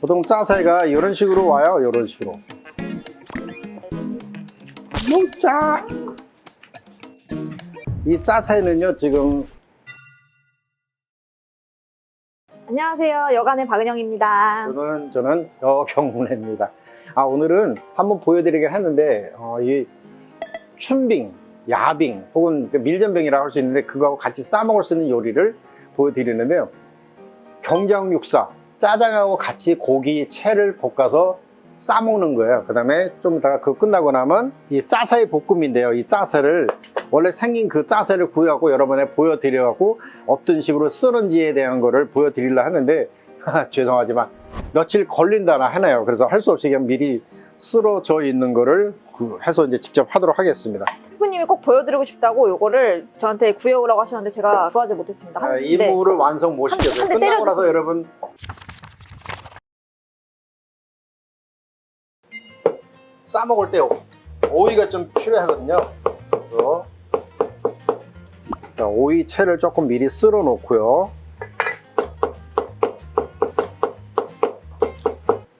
보통 짜사이가 이런 식으로 와요. 이런 식으로. 너무 짜. 이 짜사이는요 지금 안녕하세요. 여간의 박은영입니다. 저는 저는 여경문입니다. 아 오늘은 한번 보여드리긴 했는데 어, 이 춘빙, 야빙 혹은 그 밀전병이라고 할 수 있는데 그거하고 같이 싸 먹을 수 있는 요리를 보여드리는데요. 경장 육사 짜장하고 같이 고기 채를 볶아서 싸 먹는 거예요. 그 다음에 좀 이따가 그거 끝나고 나면 이 짜사이 볶음인데요. 이 짜사를 원래 생긴 그 짜사를 구해갖고 여러분에 보여드려갖고 어떤 식으로 쓰는지에 대한 거를 보여드리려 하는데 죄송하지만 며칠 걸린다나 하나요. 그래서 할 수 없이 그냥 미리 쓰러져 있는 거를 그- 해서 이제 직접 하도록 하겠습니다. 셰프님이 꼭 보여드리고 싶다고 요거를 저한테 구해오라고 하셨는데 제가 구하지 못했습니다. 아, 한- 네. 임무를 완성 못 시켰어요. 한대 끝나고. 나서 여러분 싸 먹을 때 오이가 좀 필요하거든요. 그래서 자, 오이 채를 조금 미리 쓸어 놓고요.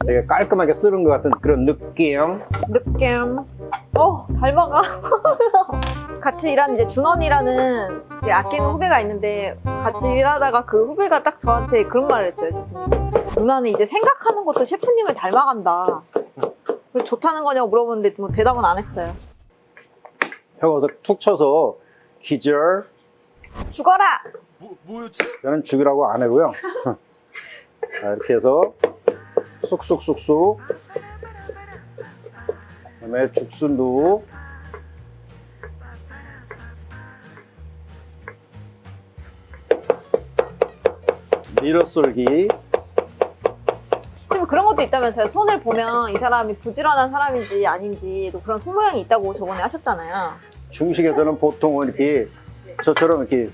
되게 깔끔하게 쓰는 것 같은 그런 느낌. 느낌. 어, 닮아가. 같이 일하는 이제 준원이라는 아끼는 후배가 있는데 같이 일하다가 그 후배가 딱 저한테 그런 말을 했어요. 누나는 이제 생각하는 것도 셰프님을 닮아간다. 왜 좋다는 거냐고 물어보는데 뭐 대답은 안 했어요. 태워서 툭 쳐서 기절. 죽어라! 뭐, 뭐였지? 저는 죽이라고 안 하고요. 자, 이렇게 해서 쑥쑥쑥쑥. 그다음에 죽순도 밀어썰기. 것도 있다면서요. 손을 보면 이 사람이 부지런한 사람인지 아닌지 또 그런 손모양이 있다고 저번에 하셨잖아요. 중식에서는 보통은 이렇게 저처럼 이렇게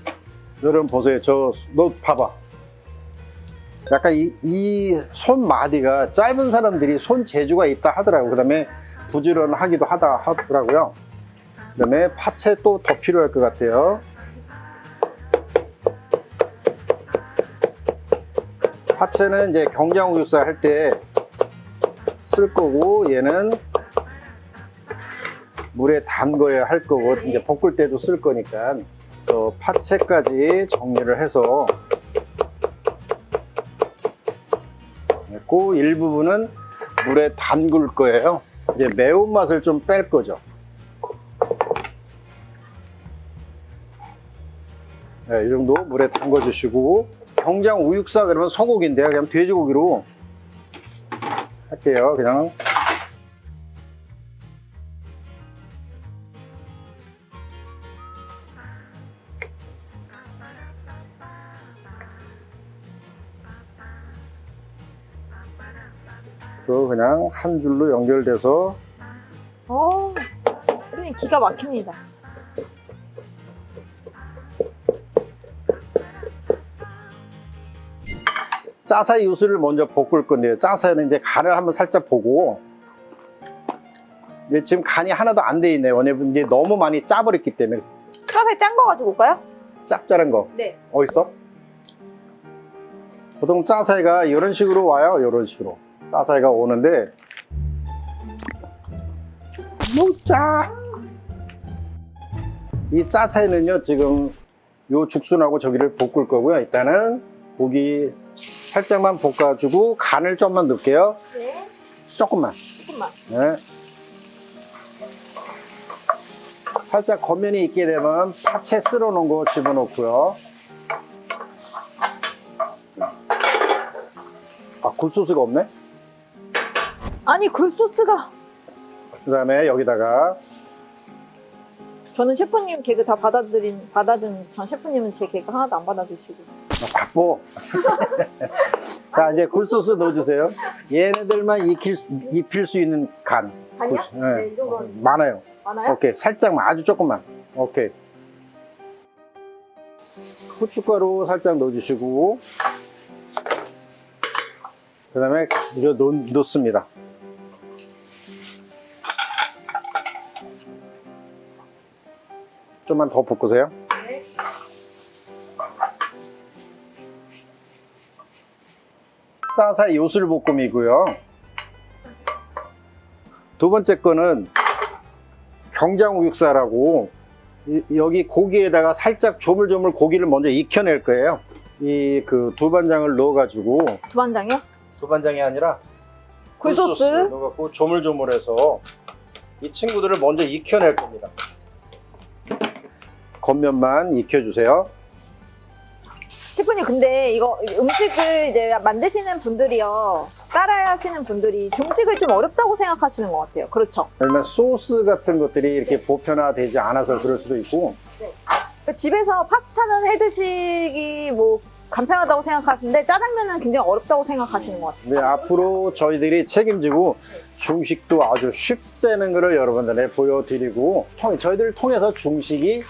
여러분 보세요. 저 너 봐봐. 약간 이, 이 손마디가 짧은 사람들이 손 재주가 있다 하더라고요. 그 다음에 부지런하기도 하다 하더라고요. 그 다음에 파채 또 더 필요할 것 같아요. 파채는 이제 경장우육사 할때 쓸 거고 얘는 물에 담궈야 할 거고 이제 볶을 때도 쓸 거니까 그래서 파채까지 정리를 해서 그 일부분은 물에 담글 거예요. 이제 매운맛을 좀 뺄 거죠. 네, 이 정도 물에 담궈 주시고 경장 우육사 그러면 소고기인데요. 그냥 돼지고기로 할게요. 그냥 그 그냥 한 줄로 연결돼서 어, 기가 막힙니다. 짜사이 유수를 먼저 볶을 건데요. 짜사이는 이제 간을 한번 살짝 보고 이게 지금 간이 하나도 안 돼 있네요. 왜냐면 이제 너무 많이 짜버렸기 때문에 카페 짠거 가지고 올까요? 짭짤한 거 네. 어딨어? 보통 짜사이가 이런 식으로 와요. 이런 식으로 짜사이가 오는데 너무 짜. 이 짜사이는요 지금 요 죽순하고 저기를 볶을 거고요. 일단은 고기 살짝만 볶아주고 간을 좀만 넣을게요. 네. 조금만. 조금만. 네. 살짝 겉면이 있게 되면 파채 쓸어 놓은 거 집어넣고요. 아, 굴소스가 없네? 아니 굴소스가 그 다음에 여기다가 저는 셰프님 개그 다 받아들인 받아준 전 셰프님은 제 개그 하나도 안 받아주시고 아, 바빠. 자, 이제 굴소스 넣어주세요. 얘네들만 익힐, 수- 입힐 수 있는 간. 굴- 네. 네, 이 정도는 많아요. 많아요? 오케이. 살짝만, 아주 조금만. 오케이. 후춧가루 살짝 넣어주시고, 그 다음에 이거 넣, 넣습니다. 좀만 더 볶으세요. 네. 짜 짜사 요술 볶음이고요. 두 번째 거는 경장우육사라고 이- 여기 고기에다가 살짝 조물조물 고기를 먼저 익혀낼 거예요. 이 그 두반장을 넣어가지고 두반장이요? 두반장이 아니라 굴소스. 넣어갖고 조물조물해서 이 친구들을 먼저 익혀낼 겁니다. 겉면만 익혀주세요. 셰프님 근데 이거 음식을 이제 만드시는 분들이요. 따라야 하시는 분들이 중식을 좀 어렵다고 생각하시는 것 같아요. 그렇죠? 그러면 소스 같은 것들이 이렇게 보편화되지 않아서 그럴 수도 있고. 집에서 파스타는 해 드시기 뭐 간편하다고 생각하시는데 짜장면은 굉장히 어렵다고 생각하시는 것 같아요. 근데 앞으로 저희들이 책임지고 중식도 아주 쉽다는 것을 여러분들에 보여드리고 통- 저희들을 통해서 중식이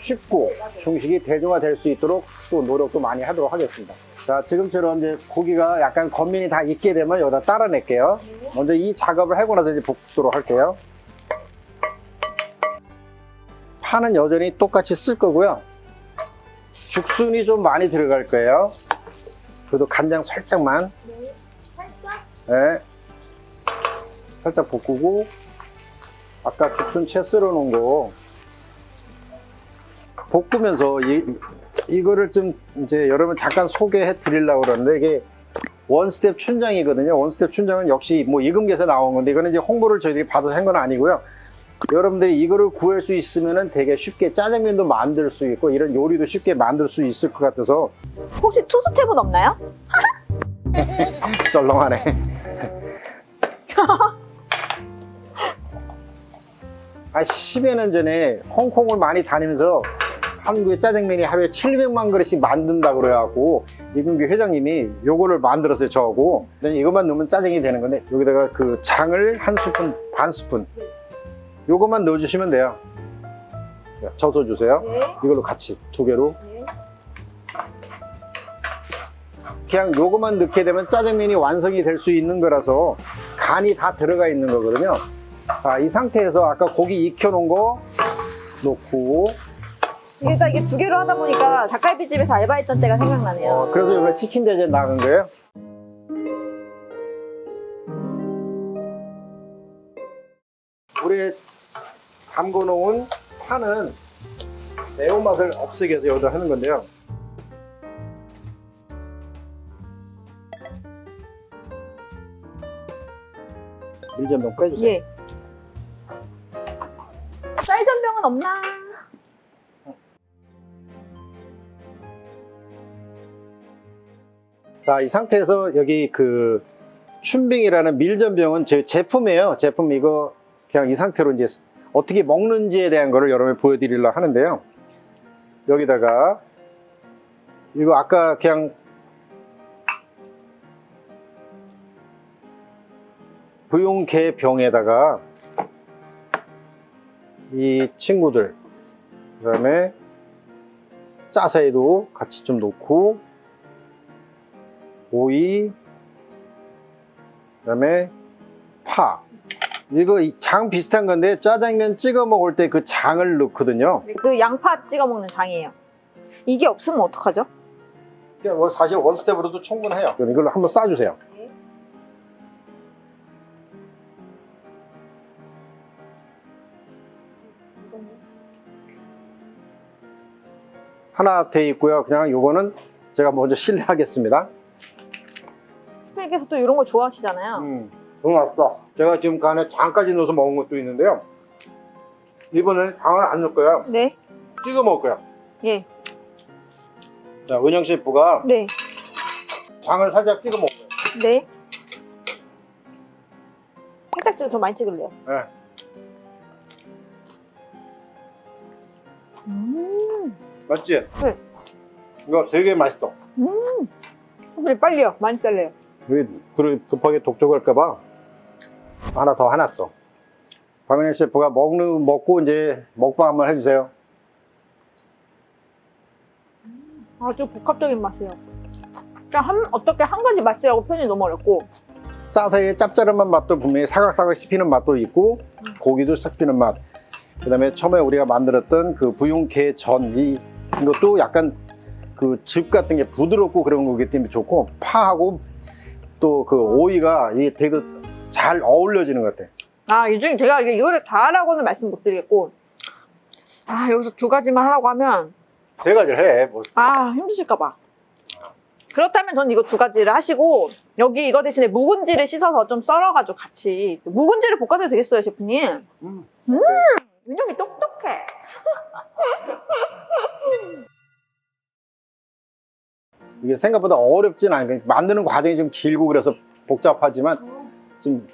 쉽고 중식이 대중화될 수 있도록 또 노력도 많이 하도록 하겠습니다. 자 지금처럼 이제 고기가 약간 겉면이 다 익게 되면 여기다 따라낼게요. 먼저 이 작업을 하고 나서 이제 볶도록 할게요. 파는 여전히 똑같이 쓸 거고요. 죽순이 좀 많이 들어갈 거예요. 그래도 간장 살짝만 네. 살짝 볶고 아까 죽순 채 썰어 놓은 거 볶으면서 이, 이거를 좀 이제 여러분 잠깐 소개해 드리려고 그러는데 이게 원스텝 춘장이거든요. 원스텝 춘장은 역시 뭐 이금계에서 나온 건데 이거는 이제 홍보를 저희들이 받아서 한 건 아니고요. 여러분들이 이거를 구할 수 있으면은 되게 쉽게 짜장면도 만들 수 있고 이런 요리도 쉽게 만들 수 있을 것 같아서 혹시 투스텝은 없나요? 썰렁하네. 아, 10여 년 전에 홍콩을 많이 다니면서 한국의 짜장면이 하루에 700만 그릇씩 만든다고 그래갖고 이근규 회장님이 요거를 만들었어요, 저하고. 이것만 넣으면 짜장이 되는 건데 여기다가 그 장을 한 스푼, 반 스푼 요것만 넣어주시면 돼요. 자, 젖어주세요. 네. 이걸로 같이 두 개로. 그냥 요것만 넣게 되면 짜장면이 완성이 될 수 있는 거라서 간이 다 들어가 있는 거거든요. 자, 이 상태에서 아까 고기 익혀 놓은 거 넣고, 일단 이게 두 개로 하다 보니까 닭갈비집에서 알바했던 때가 생각나네요 어, 그래서 이번에 치킨 대전 나간 거예요. 물에 담궈 놓은 파는 매운맛을 없애기 위해서 여기다 하는 건데요. 밀전병 빼주세요. 예. 쌀전병은 없나? 자, 이 상태에서 여기 그 춘빙이라는 밀전병은 제 제품이에요. 제품 이거 그냥 이 상태로 이제 어떻게 먹는지에 대한 거를 여러분에 보여드리려고 하는데요. 여기다가 이거 아까 그냥 부용개 병에다가 이 친구들 그 다음에 짜사이도 같이 좀 놓고 오이, 그다음에 파. 이거 이장 비슷한 건데 짜장면 찍어 먹을 때 그 장을 넣거든요. 그 양파 찍어 먹는 장이에요. 이게 없으면 어떡하죠? 그냥 뭐 사실 원스텝으로도 충분해요. 그럼 이걸로 한번 싸주세요. 하나 돼 있고요. 그냥 요거는 제가 먼저 실례하겠습니다. 선생님께서 또 이런 거 좋아하시잖아요. 음, 너무 맛있다. 제가 지금 그 안에 장까지 넣어서 먹은 것도 있는데요. 이번엔 장을 안 넣을 거야. 네. 찍어 먹을 거야. 예. 자, 은영 셰프가 네. 장을 살짝 찍어 먹을 거예요. 네. 살짝 좀 더 많이 찍을래요. 네. 음. 맞지? 네. 이거 되게 맛있어. 음. 선생님 빨리요. 많이 썰래요. 왜 급하게 독촉할까봐 하나 더 해놨어. 박은영 셰프가 먹는 먹고 이제 먹방 한번 해주세요. 아주 복합적인 맛이에요. 그냥 한, 어떻게 한 가지 맛이라고 표현이 너무 어렵고 짜사의 짭짤한 맛도 분명히 사각사각 씹히는 맛도 있고 고기도 씹히는 맛. 그 다음에 처음에 우리가 만들었던 그 부용게 전 이, 이것도 약간 그 즙 같은 게 부드럽고 그런 거기 때문에 좋고 파하고 또또그 오이가 이게 되게 잘 어울려지는 것 같아. 아, 이 중에 제가 이거를 다 하라고는 말씀 못 드리겠고, 아, 여기서 두 가지만 하라고 하면, 세 가지를 해. 뭐. 아, 힘드실까봐. 그렇다면 전 이거 두 가지를 하시고, 여기 이거 대신에 묵은지를 씻어서 좀 썰어가지고 같이, 묵은지를 볶아도 되겠어요, 셰프님? 음. 민영이 똑똑해. 이게 생각보다 어렵진 않아요. 만드는 과정이 좀 길고 그래서 복잡하지만 좀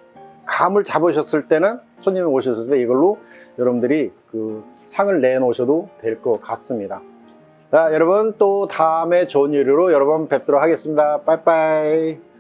감을 잡으셨을 때는 손님이 오셨을 때 이걸로 여러분들이 그 상을 내놓으셔도 될 것 같습니다. 자, 여러분 또 다음에 좋은 요리로 여러분 뵙도록 하겠습니다. 빠이빠이.